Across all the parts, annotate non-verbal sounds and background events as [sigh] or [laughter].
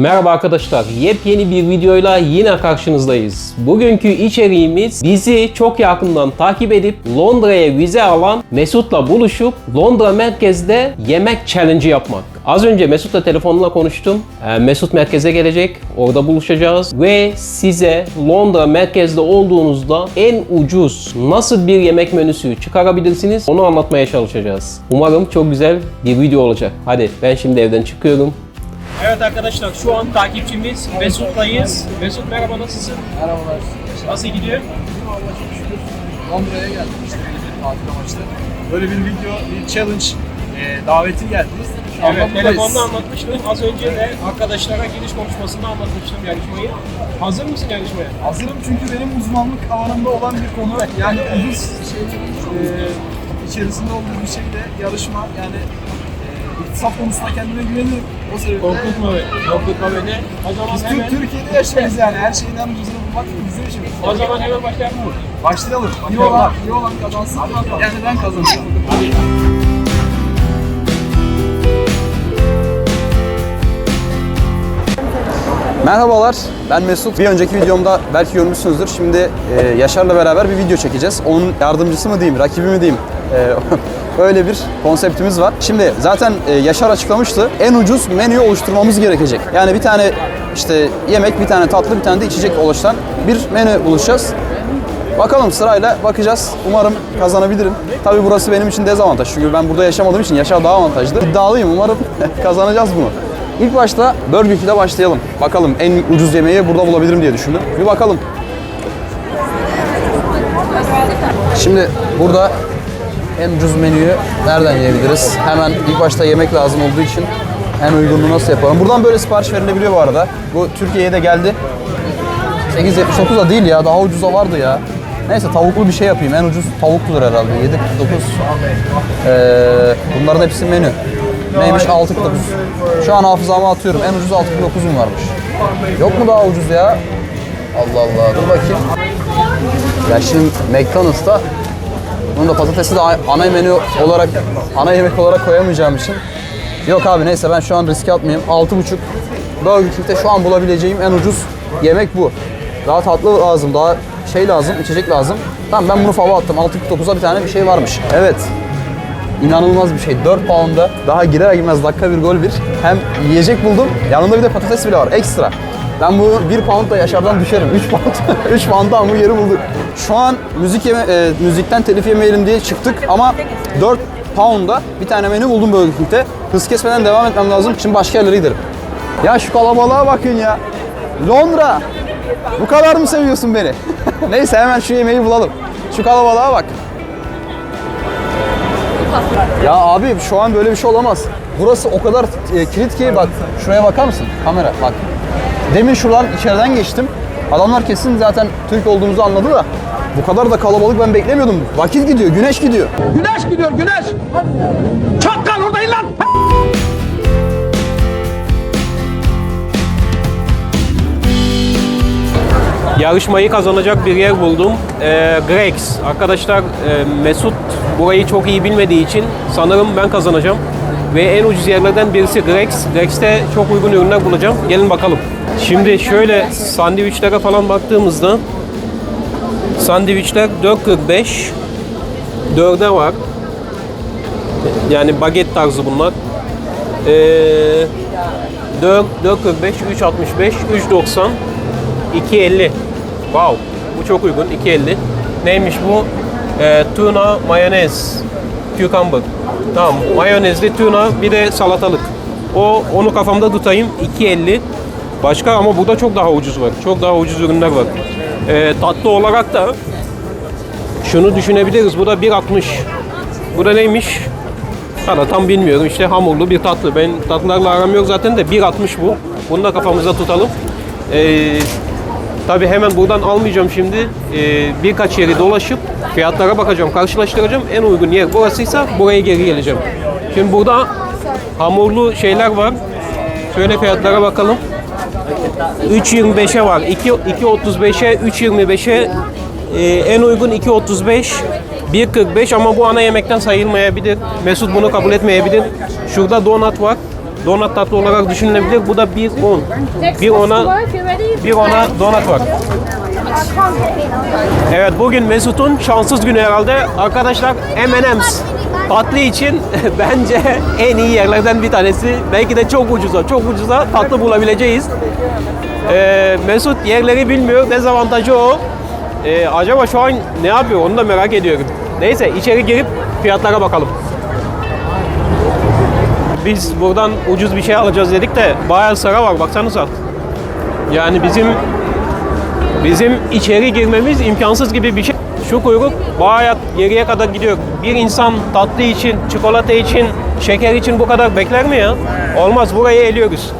Merhaba arkadaşlar, yepyeni bir videoyla yine karşınızdayız. Bugünkü içeriğimiz bizi çok yakından takip edip Londra'ya vize alan Mesut'la buluşup Londra merkezde yemek challenge yapmak. Az önce Mesut'la telefonla konuştum. Ee, Mesut merkeze gelecek, orada buluşacağız ve size Londra merkezde olduğunuzda en ucuz nasıl bir yemek menüsü çıkarabilirsiniz onu anlatmaya çalışacağız. Umarım çok güzel bir video olacak. Hadi ben şimdi evden çıkıyorum. Evet arkadaşlar şu an takipçimiz Mesut'layız. Mesut merhaba nasılsın? Merhabalar. Nasıl gidiyor? Allah'a çok şükür. Londra'ya geldim işte bir tatil amaçlı. Böyle bir video, bir challenge e, daveti geldi. Şu Evet, buradayız. telefonda anlatmıştım. Az önce de arkadaşlara giriş konuşmasında anlatmıştım yarışmayı. Hazır mısın yarışmaya? Hazırım çünkü benim uzmanlık alanımda olan bir konu. Yani ucuz şeylerin e, içerisinde olduğu bir şeyde yarışma. Yani iktisat konusunda kendime güvenirim. O sebeple Korkutma beni. Korkutma beni. O zaman biz hemen, Türk, Türkiye'de yaşıyoruz yani. Her şeyden ucuzunu bulmak bizim işimiz. o zaman hemen başlayalım mı? Başlayalım. İyi olan, iyi olan kazansın. Yani ben kazanacağım. Merhabalar, ben Mesut. Bir önceki videomda belki görmüşsünüzdür. Şimdi e, Yaşar'la beraber bir video çekeceğiz. Onun yardımcısı mı diyeyim, rakibi mi diyeyim? E, [laughs] öyle bir konseptimiz var. Şimdi zaten e, Yaşar açıklamıştı. En ucuz menüyü oluşturmamız gerekecek. Yani bir tane işte yemek, bir tane tatlı, bir tane de içecek oluşan bir menü buluşacağız. Bakalım sırayla bakacağız. Umarım kazanabilirim. Tabii burası benim için dezavantaj. Çünkü ben burada yaşamadığım için Yaşar daha avantajlı. İddialıyım. Umarım [laughs] kazanacağız bunu. İlk başta Burger King'de başlayalım. Bakalım en ucuz yemeği burada bulabilirim diye düşündüm. Bir bakalım. Şimdi burada en ucuz menüyü nereden yiyebiliriz? Hemen ilk başta yemek lazım olduğu için en uygununu nasıl yapalım? Buradan böyle sipariş verilebiliyor bu arada. Bu Türkiye'ye de geldi. 8.79 da değil ya daha ucuza vardı ya. Neyse tavuklu bir şey yapayım. En ucuz tavukludur herhalde. 7.49. Ee, bunların hepsi menü. Neymiş 6.49. Şu an hafızama atıyorum. En ucuz 6.49'um varmış. Yok mu daha ucuz ya? Allah Allah. Dur bakayım. Ya şimdi McDonald's'ta bunu da patatesi de ana menü olarak ana yemek olarak koyamayacağım için Yok abi neyse ben şu an riske atmayayım. 6.5 Burger King'de şu an bulabileceğim en ucuz yemek bu. Daha tatlı lazım, daha şey lazım, içecek lazım. Tamam ben bunu fava attım. 6.9'a bir tane bir şey varmış. Evet. İnanılmaz bir şey. 4 pound'a daha girer girmez dakika bir gol bir. Hem yiyecek buldum. Yanında bir de patates bile var. Ekstra. Ben bu 1 pound da Yaşar'dan düşerim. 3 pound. [laughs] 3 pound'da hamburgeri bulduk. Şu an müzik yeme, e, müzikten telif yemeyelim diye çıktık ama 4 pound'a bir tane menü buldum Burger King'de. Hız kesmeden devam etmem lazım. Şimdi başka yerlere gidelim. Ya şu kalabalığa bakın ya. Londra. Bu kadar mı seviyorsun beni? [laughs] Neyse hemen şu yemeği bulalım. Şu kalabalığa bak. Ya abi şu an böyle bir şey olamaz. Burası o kadar e, kilit ki bak şuraya bakar mısın? Kamera bak. Demin şuradan içeriden geçtim. Adamlar kesin zaten Türk olduğumuzu anladı da bu kadar da kalabalık ben beklemiyordum. Vakit gidiyor, güneş gidiyor. Güneş gidiyor güneş. Çakkal oradayım lan. Yarışmayı kazanacak bir yer buldum. Ee, Greg's. Arkadaşlar e, Mesut burayı çok iyi bilmediği için sanırım ben kazanacağım. Ve en ucuz yerlerden birisi Greg's. Greg's'te çok uygun ürünler bulacağım. Gelin bakalım. Şimdi şöyle sandviçlere falan baktığımızda sandviçler 4.45 4'e var. Yani baget tarzı bunlar. Ee, 4, 4.45, 3.65, 3.90, 2.50. Wow, bu çok uygun. 2.50. Neymiş bu? Ee, tuna mayonez, cucumber. Tamam, mayonezli tuna, bir de salatalık. O onu kafamda tutayım. 2.50. Başka ama burada çok daha ucuz var. Çok daha ucuz ürünler var. Ee, tatlı olarak da şunu düşünebiliriz. Bu da 1.60. Bu da neymiş? Hala tam bilmiyorum. İşte hamurlu bir tatlı. Ben tatlılarla aram yok zaten de 1.60 bu. Bunu da kafamıza tutalım. Ee, Tabii hemen buradan almayacağım şimdi. Ee, birkaç yeri dolaşıp fiyatlara bakacağım, karşılaştıracağım. En uygun yer burasıysa buraya geri geleceğim. Şimdi burada hamurlu şeyler var. Şöyle fiyatlara bakalım. 3.25'e var. 2 2.35'e, 3.25'e e, en uygun 2.35. 1.45 ama bu ana yemekten sayılmayabilir. Mesut bunu kabul etmeyebilir. Şurada donat var. Donat tatlı olarak düşünülebilir. Bu da 1.10. Next Bir ona bir ona donat var. Evet bugün Mesut'un şanssız günü herhalde. Arkadaşlar M&M's tatlı için [laughs] bence en iyi yerlerden bir tanesi. Belki de çok ucuza, çok ucuza tatlı bulabileceğiz. Ee, Mesut yerleri bilmiyor. Dezavantajı o. Ee, acaba şu an ne yapıyor onu da merak ediyorum. Neyse içeri girip fiyatlara bakalım. Biz buradan ucuz bir şey alacağız dedik de bayağı sıra var baksanıza. Yani bizim Bizim içeri girmemiz imkansız gibi bir şey. Şu kuyruk bayağı geriye kadar gidiyor. Bir insan tatlı için, çikolata için, şeker için bu kadar bekler mi ya? Olmaz burayı eliyoruz.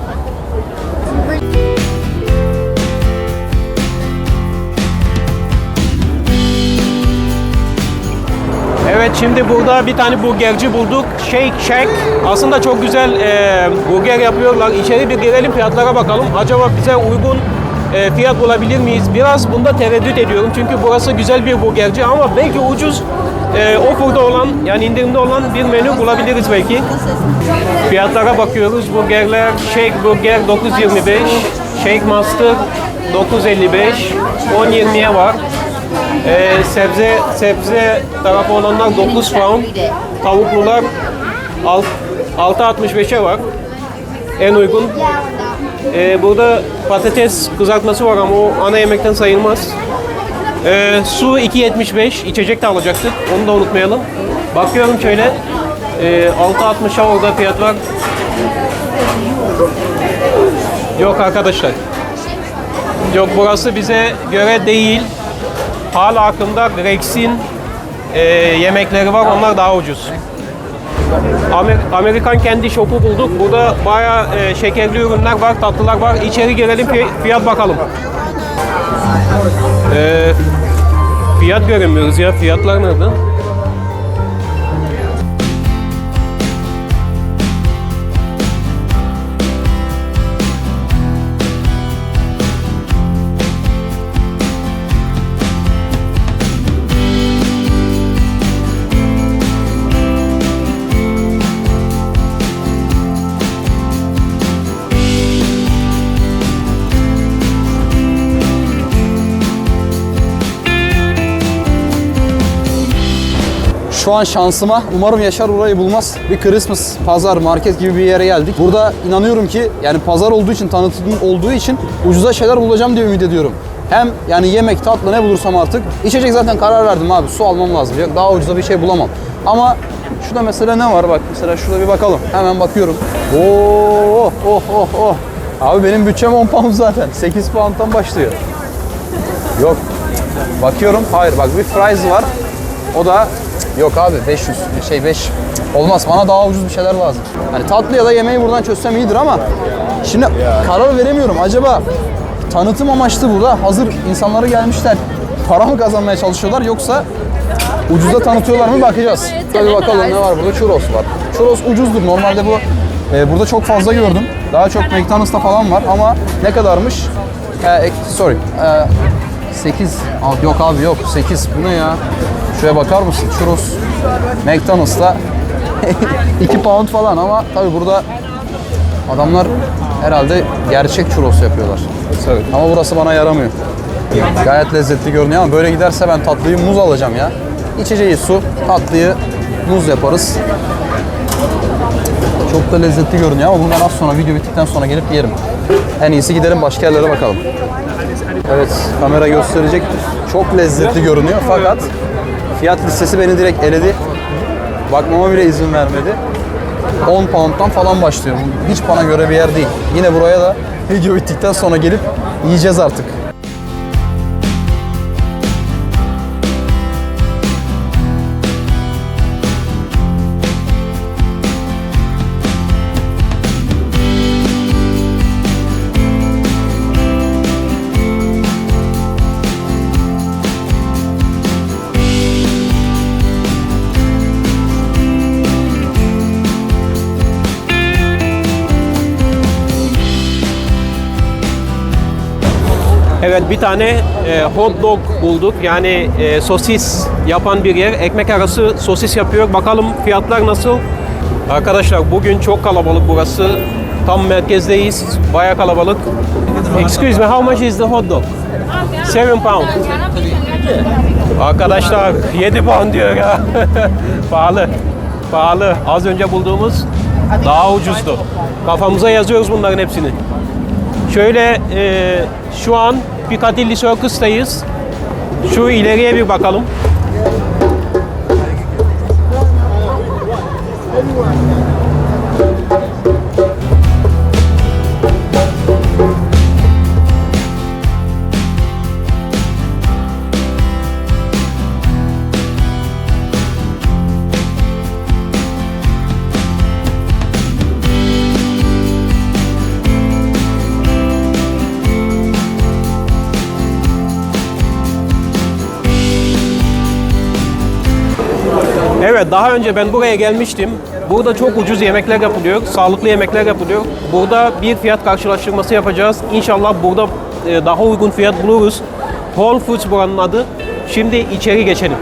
Evet şimdi burada bir tane burgerci bulduk. Shake Shack. Aslında çok güzel e, burger yapıyorlar. İçeri bir girelim fiyatlara bakalım. Acaba bize uygun e, fiyat bulabilir miyiz? Biraz bunda tereddüt ediyorum. Çünkü burası güzel bir burgerci ama belki ucuz e, offer'da olan yani indirimde olan bir menü bulabiliriz belki. Fiyatlara bakıyoruz. Burgerler Shake Burger 9.25, Shake Master 9.55, 10.20'ye var. Ee, sebze sebze tarafı olanlar 9 pound. Tavuklular alt- 6.65'e var. En uygun. Ee, burada patates kızartması var ama o ana yemekten sayılmaz. Ee, su 2.75. içecek de alacaktık. Onu da unutmayalım. Bakıyorum şöyle. Ee, 6.60'a orada fiyat var. Yok arkadaşlar. Yok burası bize göre değil. Hala aklımda Rex'in e, yemekleri var. Onlar daha ucuz. Amer- Amerikan kendi şopu bulduk. Burada bayağı e, şekerli ürünler var, tatlılar var. İçeri girelim fi- fiyat bakalım. E, fiyat göremiyoruz ya. Fiyatlar nerede? Şu an şansıma umarım Yaşar orayı bulmaz. Bir Christmas pazar market gibi bir yere geldik. Burada inanıyorum ki yani pazar olduğu için tanıtım olduğu için ucuza şeyler bulacağım diye ümit ediyorum. Hem yani yemek, tatlı ne bulursam artık. İçecek zaten karar verdim abi. Su almam lazım. Yok, Daha ucuza bir şey bulamam. Ama şurada mesela ne var? Bak mesela şurada bir bakalım. Hemen bakıyorum. Oo, oh oh oh. Abi benim bütçem 10 pound zaten. 8 pound'dan başlıyor. Yok. Bakıyorum. Hayır bak bir fries var. O da yok abi 500 şey 5 olmaz bana daha ucuz bir şeyler lazım. Hani tatlı ya da yemeği buradan çözsem iyidir ama şimdi karar veremiyorum. Acaba tanıtım amaçlı burada hazır insanları gelmişler. Para mı kazanmaya çalışıyorlar yoksa ucuza tanıtıyorlar mı bakacağız. Tabii bakalım ne var burada churros var. Churros ucuzdur. Normalde bu e, burada çok fazla gördüm. Daha çok McDonald's'ta falan var ama ne kadarmış? E, sorry. E, 8. Aa, yok abi yok 8. Bu ne ya? Şuraya bakar mısın? Churros McDonald's'ta 2 [laughs] pound falan ama tabii burada adamlar herhalde gerçek churros yapıyorlar. Ama burası bana yaramıyor. Gayet lezzetli görünüyor ama böyle giderse ben tatlıyı muz alacağım ya. İçeceği su, tatlıyı muz yaparız. Çok da lezzetli görünüyor ama bunu ben az sonra video bittikten sonra gelip yerim. En iyisi gidelim başka yerlere bakalım. Evet kamera gösterecektir. Çok lezzetli görünüyor fakat fiyat listesi beni direkt eledi. Bakmama bile izin vermedi. 10 pound'dan falan başlıyor. Hiç bana göre bir yer değil. Yine buraya da video bittikten sonra gelip yiyeceğiz artık. Evet bir tane e, hot dog bulduk. Yani e, sosis yapan bir yer. Ekmek arası sosis yapıyor. Bakalım fiyatlar nasıl? Arkadaşlar bugün çok kalabalık burası. Tam merkezdeyiz. Baya kalabalık. Excuse me, how much is the hot dog? 7 pound. Arkadaşlar 7 pound diyor ya. [laughs] Pahalı. Pahalı. Az önce bulduğumuz daha ucuzdu. Kafamıza yazıyoruz bunların hepsini. Şöyle e, şu an Piccadilly Circus'tayız. Şu ileriye bir bakalım. Evet daha önce ben buraya gelmiştim. Burada çok ucuz yemekler yapılıyor, sağlıklı yemekler yapılıyor. Burada bir fiyat karşılaştırması yapacağız. İnşallah burada e, daha uygun fiyat buluruz. Whole Foods buranın adı. Şimdi içeri geçelim.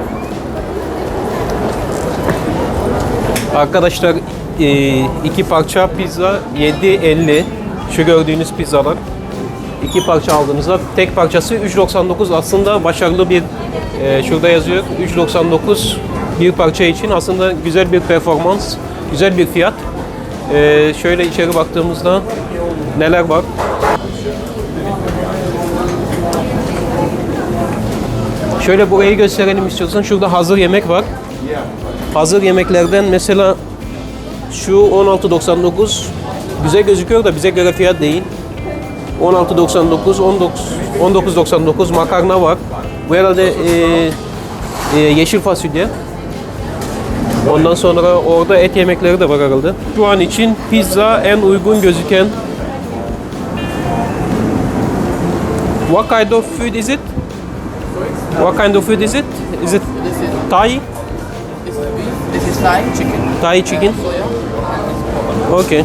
Arkadaşlar e, iki parça pizza 7.50. Şu gördüğünüz pizzalar. İki parça aldığınızda tek parçası 3.99 aslında başarılı bir e, şurada yazıyor 3.99 bir parça için aslında güzel bir performans, güzel bir fiyat. E, şöyle içeri baktığımızda neler var? Şöyle burayı gösterelim istiyorsan. Şurada hazır yemek var. Hazır yemeklerden mesela şu 16.99 güzel gözüküyor da bize göre fiyat değil. 16.99, 19 19.99 makarna var. Bu herhalde e, e, yeşil fasulye. Ondan sonra orada et yemekleri de var herhalde. Şu an için pizza en uygun gözüken. What kind of food is it? What kind of food is it? Is it Thai? This is Thai chicken. Thai chicken. Okay.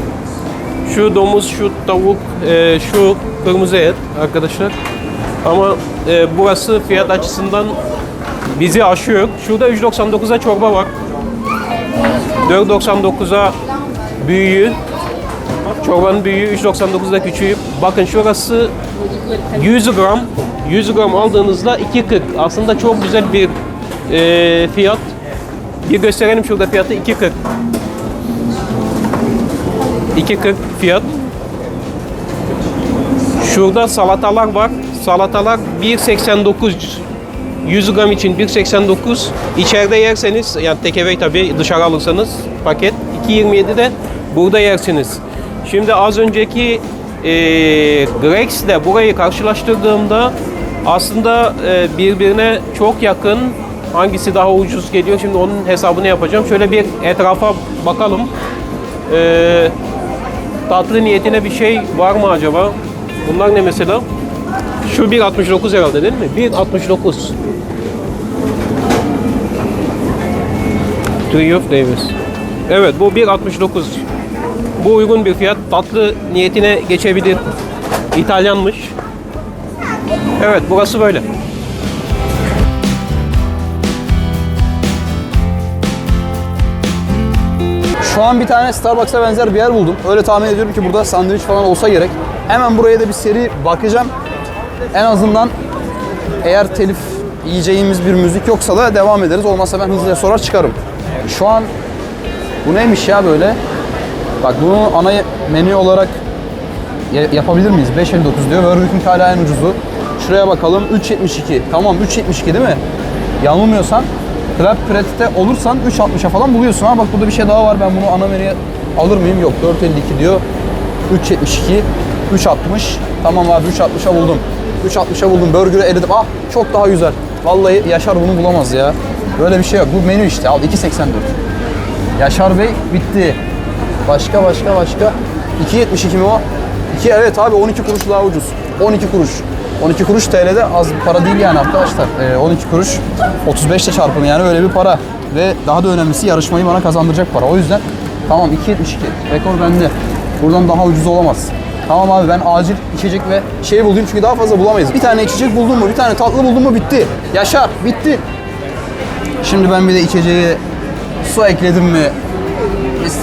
Şu domuz, şu tavuk, e, şu kırmızı et arkadaşlar. Ama e, burası fiyat açısından bizi aşıyor. Şurada 3.99'a çorba var. 4.99'a büyüğü. Çorbanın büyüğü 3.99'da küçüğü. Bakın şurası 100 gram. 100 gram aldığınızda 2.40. Aslında çok güzel bir e, fiyat. Bir gösterelim şurada fiyatı 2.40. 2.40 fiyat. Şurada salatalar var. Salatalar 1.89 100 gram için 1.89 İçeride yerseniz yani tekevey tabi dışarı alırsanız paket 2.27 de burada yersiniz. Şimdi az önceki e, Grex ile burayı karşılaştırdığımda aslında e, birbirine çok yakın hangisi daha ucuz geliyor şimdi onun hesabını yapacağım. Şöyle bir etrafa bakalım. E, tatlı niyetine bir şey var mı acaba? Bunlar ne mesela? Şu 1.69 herhalde değil mi? 1.69. Three of Davis. Evet bu 1.69. Bu uygun bir fiyat. Tatlı niyetine geçebilir. İtalyanmış. Evet burası böyle. Şu an bir tane Starbucks'a benzer bir yer buldum. Öyle tahmin ediyorum ki burada sandviç falan olsa gerek. Hemen buraya da bir seri bakacağım. En azından eğer telif yiyeceğimiz bir müzik yoksa da devam ederiz. Olmazsa ben hızlıca sorar çıkarım. Şu an bu neymiş ya böyle? Bak bunu ana menü olarak ya- yapabilir miyiz? 5.59 diyor. Burger hala en ucuzu. Şuraya bakalım. 3.72. Tamam 3.72 değil mi? Yanılmıyorsan Club Pret'te olursan 3.60'a falan buluyorsun. Ha bak burada bir şey daha var. Ben bunu ana menüye alır mıyım? Yok. 4.52 diyor. 3.72. 3.60. Tamam abi 3.60'a buldum. 3.60'a buldum. Burger'ı eledim. Ah çok daha güzel. Vallahi Yaşar bunu bulamaz ya. Böyle bir şey yok. Bu menü işte. Al 2.84. Yaşar Bey bitti. Başka başka başka. 2.72 mi o? 2 evet abi 12 kuruş daha ucuz. 12 kuruş. 12 kuruş TL'de az para değil yani arkadaşlar. Ee, 12 kuruş 35 ile çarpımı yani öyle bir para. Ve daha da önemlisi yarışmayı bana kazandıracak para. O yüzden tamam 2.72 rekor bende. Buradan daha ucuz olamaz. Tamam abi ben acil içecek ve şey bulayım çünkü daha fazla bulamayız. Bir tane içecek buldum mu, bir tane tatlı buldum mu bitti. Yaşar bitti. Şimdi ben bir de içeceğe su ekledim mi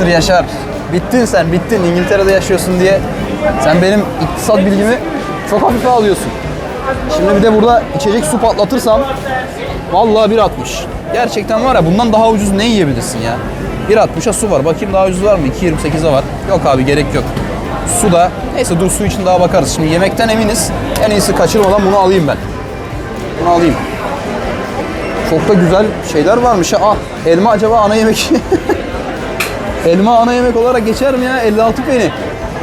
Mr. Yaşar. Bittin sen, bittin. İngiltere'de yaşıyorsun diye. Sen benim iktisat bilgimi çok hafife alıyorsun. Şimdi bir de burada içecek su patlatırsam vallahi 1.60. Gerçekten var ya bundan daha ucuz ne yiyebilirsin ya? 1.60'a su var. Bakayım daha ucuz var mı? 2.28'e var. Yok abi gerek yok. Su da neyse dur su için daha bakarız. Şimdi yemekten eminiz. En iyisi kaçırmadan bunu alayım ben. Bunu alayım. Çok da güzel şeyler varmış. ha. Ah, elma acaba ana yemek. [laughs] elma ana yemek olarak geçer mi ya? 56 peni.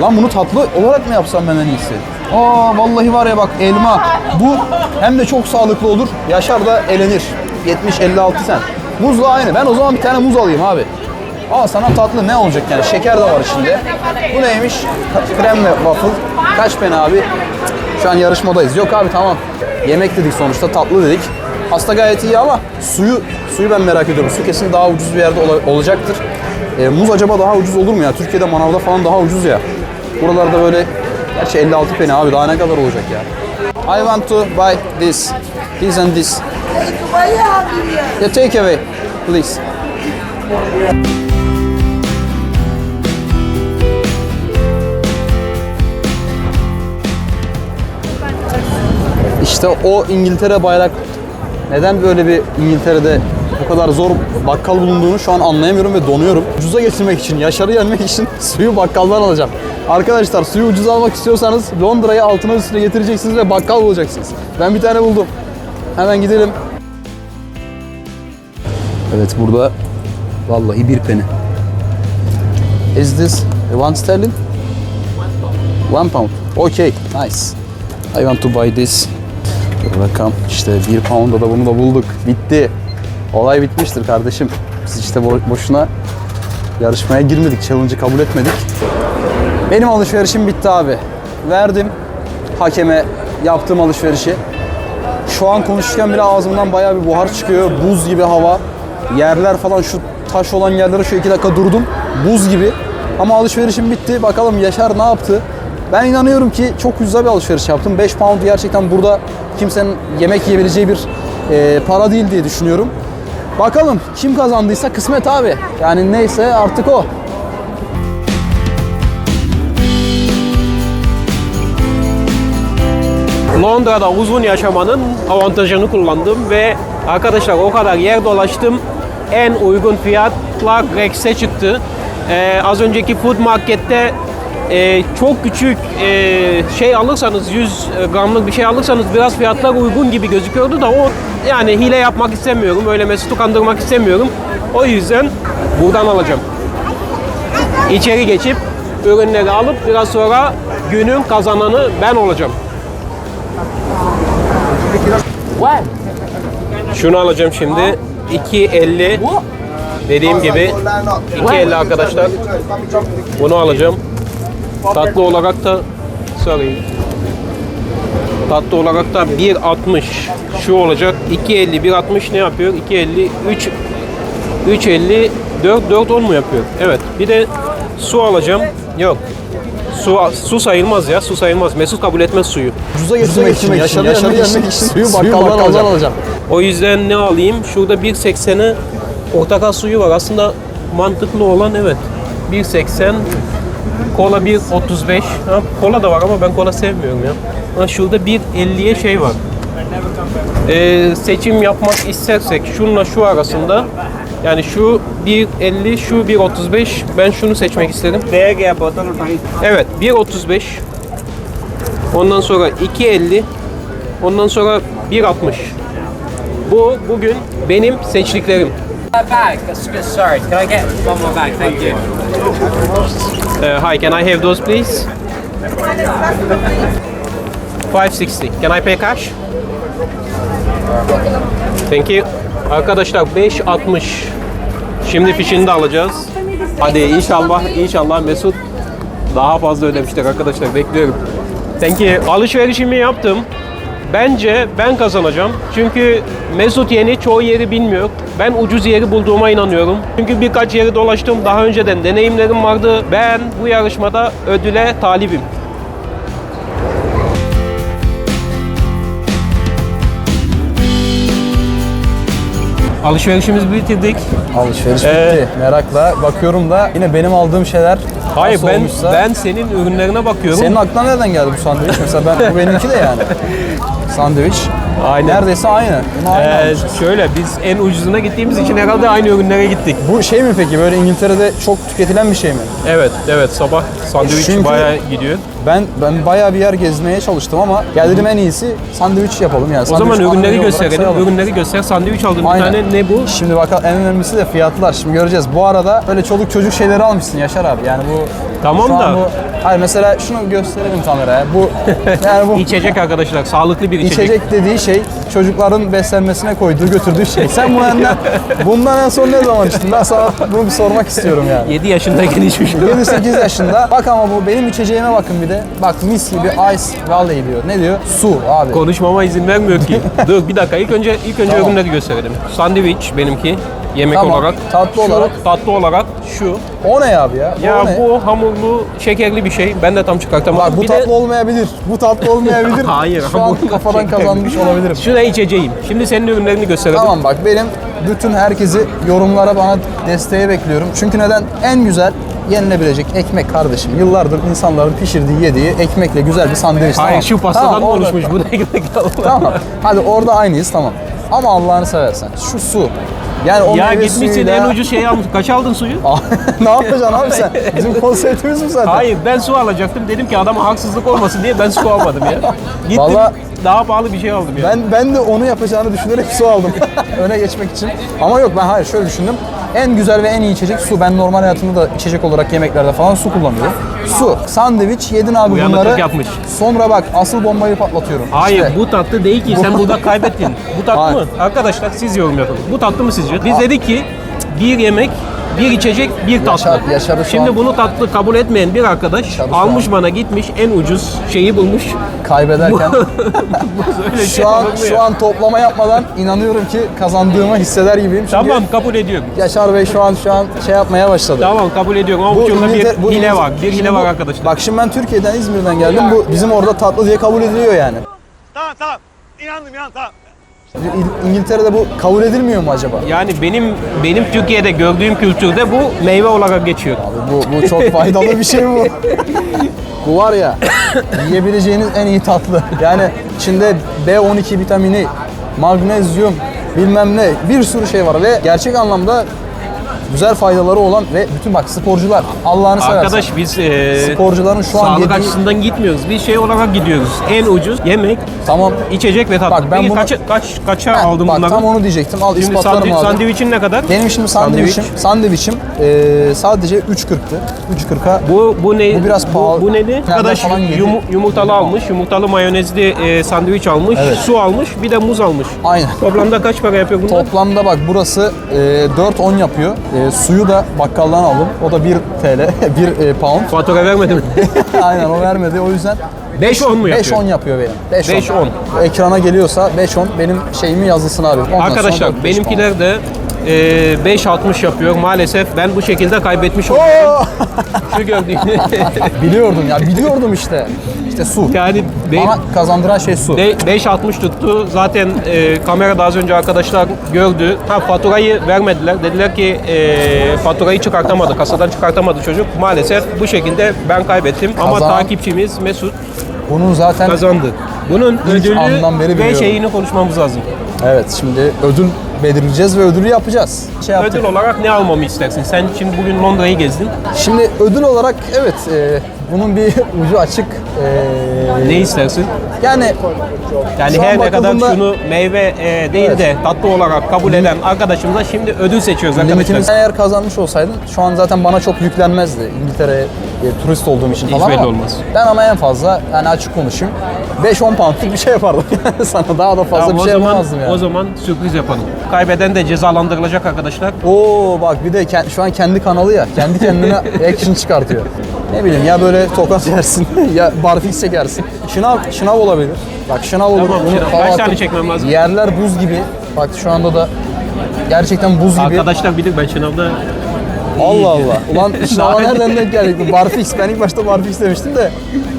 Lan bunu tatlı olarak mı yapsam ben en iyisi? Aa vallahi var ya bak elma. Bu hem de çok sağlıklı olur. Yaşar da elenir. 70-56 sen. Muzla aynı. Ben o zaman bir tane muz alayım abi. Aa sana tatlı ne olacak yani? Şeker de var içinde. Bu neymiş? Krem ve waffle. Kaç peni abi? Şu an yarışmadayız. Yok abi tamam. Yemek dedik sonuçta tatlı dedik. Pasta gayet iyi ama suyu suyu ben merak ediyorum. Su kesin daha ucuz bir yerde ola- olacaktır. E, muz acaba daha ucuz olur mu ya? Türkiye'de manavda falan daha ucuz ya. Buralarda böyle gerçi 56 peni abi daha ne kadar olacak ya? I want to buy this. This and this. Yeah, take away, please. İşte o İngiltere bayrak neden böyle bir İngiltere'de bu kadar zor bakkal bulunduğunu şu an anlayamıyorum ve donuyorum. Ucuza getirmek için, Yaşar'ı yenmek için [laughs] suyu bakkaldan alacağım. Arkadaşlar suyu ucuz almak istiyorsanız Londra'yı altına üstüne getireceksiniz ve bakkal bulacaksınız. Ben bir tane buldum. Hemen gidelim. Evet burada vallahi bir peni. Is this one sterling? One pound. Okay, nice. I want to buy this. Dur bakalım. İşte bir pound'a da bunu da bulduk. Bitti. Olay bitmiştir kardeşim. Biz işte bo- boşuna yarışmaya girmedik. Challenge'ı kabul etmedik. Benim alışverişim bitti abi. Verdim hakeme yaptığım alışverişi. Şu an konuşurken bile ağzımdan bayağı bir buhar çıkıyor. Buz gibi hava. Yerler falan şu taş olan yerlere şu iki dakika durdum. Buz gibi. Ama alışverişim bitti. Bakalım Yaşar ne yaptı? Ben inanıyorum ki çok güzel bir alışveriş yaptım. 5 pound gerçekten burada kimsenin yemek yiyebileceği bir e, para değil diye düşünüyorum. Bakalım kim kazandıysa kısmet abi. Yani neyse artık o. Londra'da uzun yaşamanın avantajını kullandım ve arkadaşlar o kadar yer dolaştım. En uygun fiyatla Rex'e çıktı. Ee, az önceki food markette e, çok küçük e, şey alırsanız 100 gramlık bir şey alırsanız biraz fiyatlar uygun gibi gözüküyordu da o yani hile yapmak istemiyorum. Öyle Mesut'u kandırmak istemiyorum. O yüzden buradan alacağım. İçeri geçip ürünleri alıp biraz sonra günün kazananı ben olacağım. Şunu alacağım şimdi. 2.50 dediğim gibi 2.50 arkadaşlar. Bunu alacağım. Tatlı olarak da sorry. Tatlı olarak da 1.60 şu olacak. 2.50 1.60 ne yapıyor? 2.50 3 3.50 4 4 10 mu yapıyor? Evet. Bir de su alacağım. Yok. Su su sayılmaz ya. Su sayılmaz. Mesut kabul etmez suyu. Ucuza getirmek için, Yaşar'ı yenmek için suyu bakkaldan alacağım. O yüzden ne alayım? Şurada 1.80'e portakal suyu var. Aslında mantıklı olan evet. 1.80 Kola 1.35. Ha, kola da var ama ben kola sevmiyorum ya. Ha, şurada 1.50'ye şey var. Ee, seçim yapmak istersek şununla şu arasında yani şu 1.50 şu 1.35 ben şunu seçmek istedim. Evet 1.35 Ondan sonra 2.50 Ondan sonra 1.60 Bu bugün benim seçtiklerim. bag. That's good. Sorry. Can I get one more bag? Thank you. Uh, hi, can I have those please? 560. Can I pay cash? Thank you. Arkadaşlar 5.60. Şimdi fişini de alacağız. Hadi inşallah inşallah Mesut daha fazla ödemiştir arkadaşlar bekliyorum. Thank you. Alışverişimi yaptım. Bence ben kazanacağım. Çünkü Mesut yeni çoğu yeri bilmiyor. Ben ucuz yeri bulduğuma inanıyorum. Çünkü birkaç yeri dolaştım. Daha önceden deneyimlerim vardı. Ben bu yarışmada ödüle talibim. Alışverişimizi bitirdik. Alışveriş Ee, bitti. Merakla bakıyorum da yine benim aldığım şeyler Hayır nasıl ben olmuşsa- ben senin ürünlerine bakıyorum. Senin aklına nereden geldi bu sandviç? Mesela ben bu benimki de yani. [laughs] Sandviç. Aynen. Neredeyse aynı. Bunu aynı Ee, almışız. şöyle biz en ucuzuna gittiğimiz için herhalde aynı ürünlere gittik. Bu şey mi peki böyle İngiltere'de çok tüketilen bir şey mi? Evet evet sabah sandviç Çünkü- bayağı gidiyor. Ben ben bayağı bir yer gezmeye çalıştım ama ya dedim en iyisi sandviç yapalım yani. O zaman ürünleri gösterelim. Ürünleri göster. Sandviç aldım Aynen. bir tane. Ne bu? Şimdi bakalım en önemlisi de fiyatlar. Şimdi göreceğiz. Bu arada böyle çoluk çocuk şeyleri almışsın Yaşar abi. Yani bu Tamam şu an da- bu, hayır mesela şunu gösterelim kameraya. Bu [laughs] yani bu İçecek arkadaşlar. Sağlıklı bir içecek. İçecek dediği şey çocukların beslenmesine koyduğu götürdüğü şey. Sen bu benden [laughs] bundan en son ne zaman içtin? Ben sana bunu bir sormak istiyorum yani. 7 yaşındayken içmiş. 7-8 yaşında. Bak ama bu benim içeceğime bakın bir de. Bak mis gibi Ice Valley diyor. Ne diyor? Su abi. Konuşmama izin vermiyor ki. [laughs] Dur bir dakika. İlk önce ilk önce Tamam. ürünleri gösterelim. Sandviç benimki. Yemek Tamam. olarak. Tatlı Şu, olarak. Tatlı olarak şu. O ne abi ya? Ya o ne? bu hamurlu, şekerli bir şey. Ben de tam çıkartamadım. Bak bu bir tatlı de olmayabilir. Bu tatlı olmayabilir. [laughs] Hayır, Şu an hamurlu kafadan şekerli. kazanmış olabilirim. şuna içeceğim. Şimdi senin ürünlerini gösterelim. Tamam bak benim bütün herkesi yorumlara bana desteğe bekliyorum. Çünkü neden? En güzel yenilebilecek ekmek kardeşim. Yıllardır insanların pişirdiği, yediği ekmekle güzel bir sandviç. Hayır tamam. şu pastadan Tamam, oluşmuş? Bu ne gerek [laughs] Tamam. Hadi orada aynıyız tamam. Ama Allah'ını seversen şu su. Yani o Ya gitmişsin suyuyla- en ucuz şeyi almış. Kaç aldın suyu? [laughs] ne yapacaksın abi sen? [laughs] Bizim konseptimiz bu zaten. Hayır ben su alacaktım. Dedim ki adama haksızlık olmasın diye ben su almadım ya. Gittim Vallahi- daha pahalı bir şey aldım ya. Ben ben de onu yapacağını düşünerek su aldım. Öne geçmek için. Ama yok ben hayır şöyle düşündüm. En güzel ve en iyi içecek su. Ben normal hayatımda da içecek olarak yemeklerde falan su kullanıyorum. Su. Sandviç yedin abi Uyanıklık bunları. yapmış. Sonra bak asıl bombayı patlatıyorum. Hayır İşte. bu tatlı değil ki. Sen burada kaybettin. Bu tatlı Hayır. mı? Arkadaşlar siz yorum yapın. Bu tatlı mı sizce? Biz dedik ki bir yemek, bir içecek, bir tatlı. Yaşar- Yaşar'ı şu Şimdi an- bunu tatlı kabul etmeyen bir arkadaş Yaşar'ı şu almış bana gitmiş en ucuz şeyi bulmuş. kaybederken Öyle [laughs] şey şu an ya? şu an toplama yapmadan inanıyorum ki kazandığımı hisseder gibiyim. Çünkü Tamam kabul ediyorum. Yaşar Bey şu an şu an şey yapmaya başladı. Tamam kabul ediyorum ama bu, şurada bir İngiltere- bu hile var. Bir hile var arkadaşlar. Bak şimdi ben Türkiye'den İzmir'den geldim. Bu bizim orada tatlı diye kabul ediliyor yani. Tamam tamam. İnandım inandım tamam. İngiltere'de bu kabul edilmiyor mu acaba? Yani benim benim Türkiye'de gördüğüm kültürde bu meyve olarak geçiyor. Abi bu, bu çok faydalı bir şey bu. [laughs] bu var ya yiyebileceğiniz en iyi tatlı. Yani içinde B12 vitamini, magnezyum, bilmem ne bir sürü şey var ve gerçek anlamda güzel faydaları olan ve bütün bak sporcular Allah'ını seversen. Arkadaş biz e, sporcuların şu an sağlık yediği açısından gitmiyoruz. Biz şey olarak gidiyoruz. En ucuz yemek, tamam içecek ve tatlı. Bak ben Peki bunu- kaça, kaç, kaça Ben- aldın bak bunları? tam onu diyecektim. Al Şimdi ispatlarım sandvi- abi. sandviçin ne kadar? Benim şimdi sandviçim, sandviçim eee, sadece 3.40'tı. 3.40'a Bu bu ne? Bu biraz pahalı. Bu, neydi? Nereden Arkadaş yumu- yumurtalı almış, yumurtalı mayonezli e, sandviç almış, Evet. su almış, bir de muz almış. aynen. Toplamda kaç para yapıyor bunlar? Toplamda bak burası e, 4.10 yapıyor. E, suyu da bakkaldan aldım. O da 1 TL, 1 e, pound. [laughs] Fatura vermedim. [laughs] Aynen o vermedi. O yüzden 5-10 mu yapıyor? 5.10 yapıyor benim. 5.10. 5.10. Ekrana geliyorsa 5.10 benim şeyimi yazısın abi. Ondan sonra Arkadaşlar 4-5 benimkiler de e, 5.60 yapıyor. Maalesef ben bu şekilde kaybetmiş oldum. Şu gördüğünüz. [laughs] biliyordum ya biliyordum işte. İşte su. yani be- Bana kazandıran şey su. de- 5.60 tuttu. Zaten e, kamerada az önce arkadaşlar gördü. Ha faturayı vermediler. Dediler ki e, faturayı çıkartamadı. Kasadan çıkartamadı çocuk. Maalesef bu şekilde ben kaybettim. Ama takipçimiz Mesut Bunun zaten kazandı. Bunun ödülü andan beri ve biliyorum. şeyini konuşmamız lazım. evet şimdi ödül belirleyeceğiz ve ödülü yapacağız. Şey yaptık. Ödül olarak ne almamı istersin? Sen şimdi bugün Londra'yı gezdin. Şimdi ödül olarak evet e, bunun bir [laughs] ucu açık. E, Ne istersin? Yani Yani her ne kadar şunu meyve e, değil de tatlı olarak kabul eden arkadaşımıza şimdi ödül seçiyoruz arkadaşlar. sen eğer kazanmış olsaydın şu an zaten bana çok yüklenmezdi İngiltere'ye e, turist olduğum için Hiç falan belli ama olmaz. ben ama en fazla yani açık konuşayım 5-10 poundlık bir şey yapardım [laughs] sana daha da fazla Tamam, bir o şey zaman yapamazdım yani. o zaman sürpriz yapalım. Kaybeden de cezalandırılacak arkadaşlar. Oo bak bir de ke- şu an kendi kanalı ya kendi kendine [laughs] action çıkartıyor. Ne bileyim ya böyle tokat yersin [laughs] ya barfiks çekersin. Şınav, şınav olabilir. Bak şınav olur. Tamam, Bunu şınav. Kaç tane çekmem lazım? Yerler buz gibi. Bak şu anda da gerçekten buz gibi. Arkadaşlar bilir ben sınavda Allah Allah. Ulan [laughs] sınava nereden denk geldik? Barfix. Ben ilk başta Barfix demiştim de.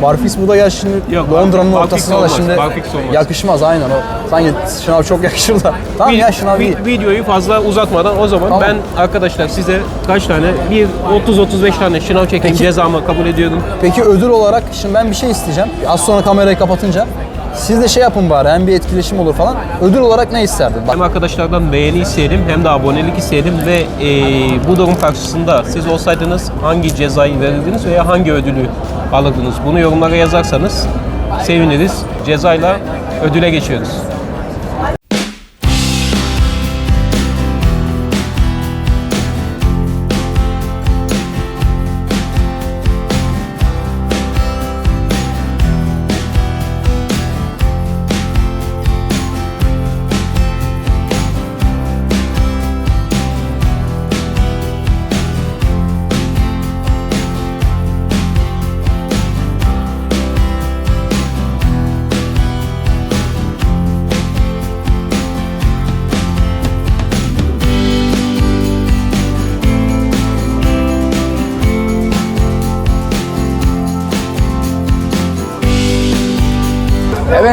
Barfix bu da ya şimdi Yok, Londra'nın Barfix ortasına da olmaz, şimdi Barfix olmaz. yakışmaz aynen o. Sanki şınav çok yakışır da. Tamam ya şınav iyi. Vi- videoyu fazla uzatmadan o zaman Tamam. ben arkadaşlar size kaç tane bir 30-35 tane şınav çekeyim Peki. cezamı kabul ediyorum. Peki ödül olarak şimdi ben bir şey isteyeceğim. Az sonra kamerayı kapatınca. Siz de şey yapın bari hem bir etkileşim olur falan. Ödül olarak ne isterdin? Bak Hem arkadaşlardan beğeni isteyelim hem de abonelik isteyelim ve eee, bu durum karşısında siz olsaydınız hangi cezayı verirdiniz veya hangi ödülü alırdınız? Bunu yorumlara yazarsanız seviniriz. Cezayla ödüle geçiyoruz.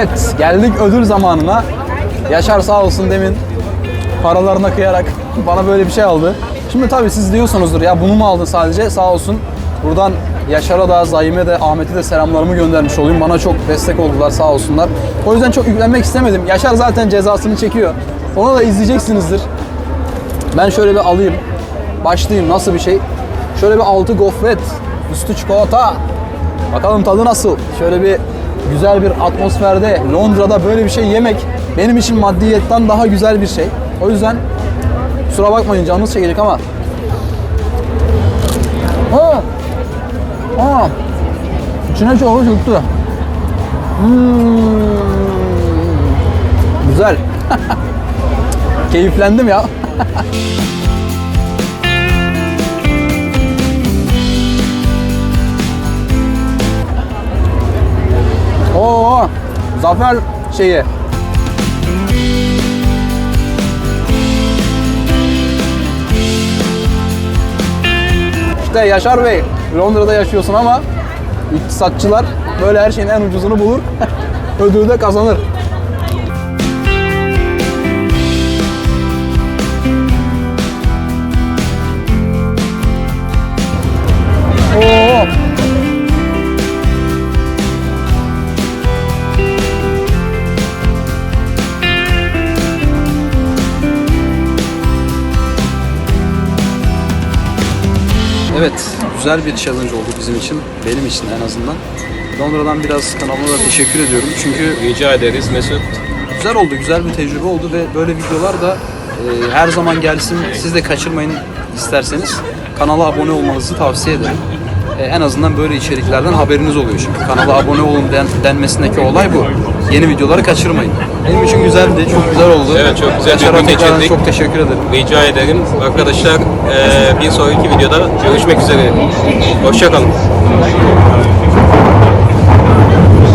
Evet, geldik ödül zamanına. Yaşar sağ olsun demin paralarına kıyarak bana böyle bir şey aldı. Şimdi tabii siz diyorsunuzdur ya bunu mu aldın sadece sağ olsun. Buradan Yaşar'a da, Zahim'e de, Ahmet'e de selamlarımı göndermiş olayım. Bana çok destek oldular sağ olsunlar. O yüzden çok yüklenmek istemedim. Yaşar zaten cezasını çekiyor. Onu da izleyeceksinizdir. Ben şöyle bir alayım. Başlayayım nasıl bir şey? Şöyle bir altı gofret, üstü çikolata. Bakalım tadı nasıl? Şöyle bir güzel bir atmosferde Londra'da böyle bir şey yemek benim için maddiyetten daha güzel bir şey. O yüzden kusura bakmayın canınız çekecek ama Aa! Aa! İçine çorba çıktı. Hmm. Güzel. [laughs] Keyiflendim ya. [laughs] Oo, zafer şeyi. İşte Yaşar Bey, Londra'da yaşıyorsun ama iktisatçılar böyle her şeyin en ucuzunu bulur, [laughs] ödülü de kazanır. Güzel bir challenge oldu bizim için, benim için en azından. Londra'dan biraz kanalıma da teşekkür ediyorum çünkü Rica ederiz Mesut. güzel oldu, güzel bir tecrübe oldu ve böyle videolar da e, her zaman gelsin. Siz de kaçırmayın isterseniz. Kanala abone olmanızı tavsiye ederim. E, en azından böyle içeriklerden haberiniz oluyor çünkü. Kanala abone olun den, denmesindeki olay bu. Yeni videoları kaçırmayın. Benim için güzeldi, çok güzel oldu. Evet, çok güzel bir Yaşar'a gün tekrardan geçirdik. Çok teşekkür ederim. Rica ederim. Arkadaşlar bir sonraki videoda görüşmek üzere. Hoşçakalın.